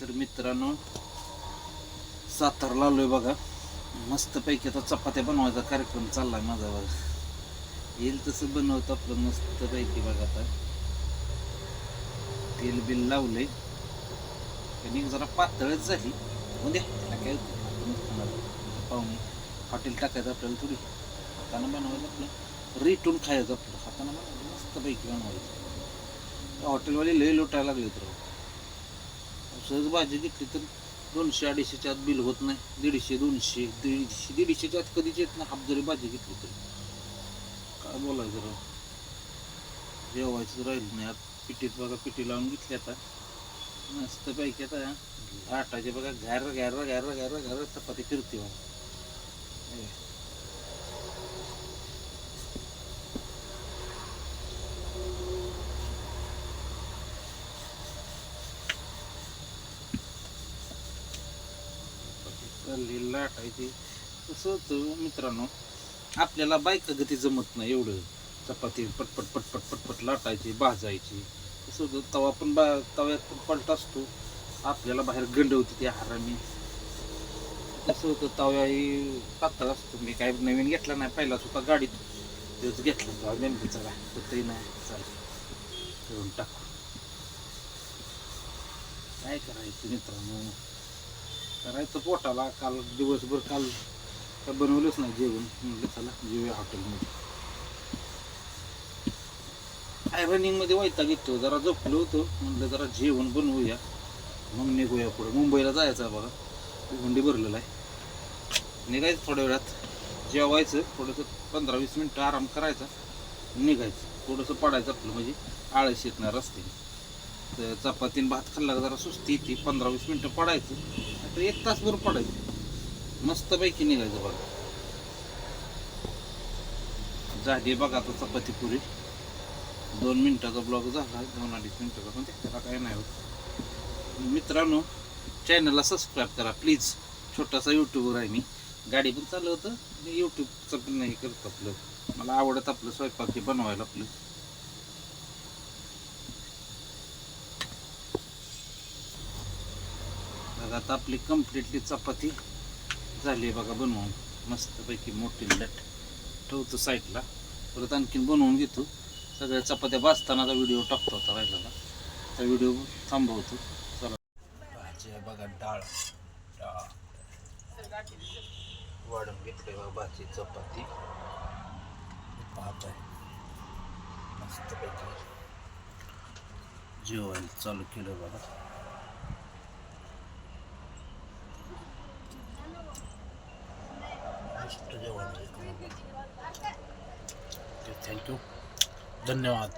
तर मित्रांनो सातारला आलोय बघा. मस्तपैकी आता चपात्या बनवायचा कार्यक्रम चाललाय माझा बघा. येईल तसं बनवतं आपलं मस्तपैकी बघा आता. तेल बिल लावले आणि जरा पातळच झाली. उद्या त्याला काय पाहुणे हॉटेल टाकायचं आपल्याला थोडी. हातानं बनवायचं आपलं. रिटून खायचं आपलं. हातानं बनवायचं. मस्तपैकी बनवायचं. हॉटेलवाले लय लुटायला लागले तर सहज भाजी घेतली तर दोनशे अडीचशेच्या आत बिल होत नाही. दीडशे दोनशे दीडशे दीडशेच्या आत कधीच येत नाही. हाफ जरी भाजी घेतली तरी. काय बोलायचं राव जेवायचं राहिलं नाही. आता पिठीत बघा पिठी लावून घेतली आता. मस्त पैकी आता आटाचे बघा घार घार घार घार घार चपाती फिरते बघा. चालली लाटायची कसं होतं मित्रांनो आपल्याला बायका गती जमत नाही एवढं. चपाती पटपट पटपट पटपट लाटायची भाजायची. कसं होतं तवा पण बा तव्यात पण पलट असतो. आपल्याला बाहेर गंडवते ती हरामी कसं होतं तव्याही पातळ असतो. मी काय नवीन घेतला नाही पहिला सुद्धा गाडीत तेच घेतला तवा नेमकी चला होतही नाही चालेल ठेवून टाकू. काय करायचं मित्रांनो? करायचं पोटाला. काल दिवसभर काल काय बनवलंच नाही जेवण. म्हणलं चला जेऊया हॉटेलमध्ये. रनिंगमध्ये वैताग येतो. जरा झोपलो होतो. म्हटलं जरा जेवण बनवूया. मग निघूया पुढे. मुंबईला जायचं बघा. गुंडी भरलेला आहे. निघायचं थोड्या वेळात. जेवायचं. थोडंसं पंधरा वीस मिनटं आराम करायचा. निघायचं. थोडंसं पडायचं आपलं. म्हणजे आळस येत नाही रस्त्याने. तर चपातीन भात खाल्ला जरा सुस्ती येते. पंधरा वीस मिनटं पडायचं. तर एक तासभर पडायचं. मस्तपैकी निघायचं बघा. झाली बघा आता चपाती पुरी. दोन मिनिटाचा ब्लॉग झाला दोन अडीच मिनिटाचा पण त्याला काय नाही होत. मित्रांनो चॅनलला सबस्क्राईब करा प्लीज छोटासा यूट्यूबर आहे मी. गाडी पण चालवतं. मी यूट्यूबचं पण नाही करत आपलं. मला आवडत आपलं स्वयंपाक हे बनवायला आपलं. बघा आता आपली कम्प्लिटली चपाती झाली आहे बघा बनवून. मस्तपैकी मोठी लट. ठेवतो साईडला परत आणखीन बनवून घेतो. सगळ्या चपात्या भाजतानाचा व्हिडिओ टाकतो होता राहिला त्या व्हिडिओ थांबवतो. चला. भाजी आहे बघा डाळ. डाळ. वाढून घेतले बघा भाजी चपाती. पाहत आहे मस्तपैकी जेवायला चालू केलं बघा. मस्त जेवण थँक्यू धन्यवाद